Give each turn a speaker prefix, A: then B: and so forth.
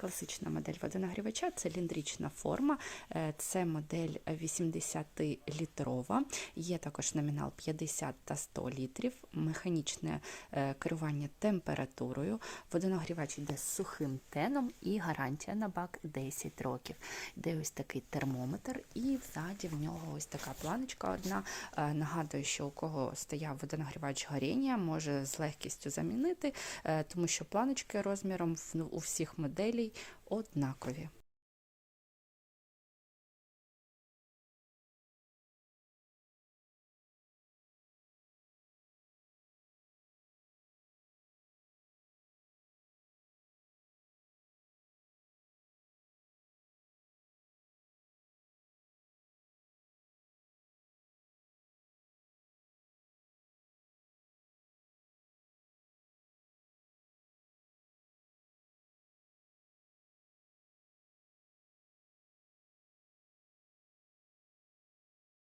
A: Класична модель водонагрівача, циліндрична форма, Е, це модель 80-літрова, є також номінал 50 та 100 літрів, механічне е, керування температурою, водонагрівач йде з сухим теном і гарантія на бак 10 років. Йде ось такий термометр, і взаді в нього ось така планочка одна. Е, Нагадую, що у кого стояв водонагрівач горіння, може з легкістю замінити, тому що планочки розміром у всіх моделей однакові.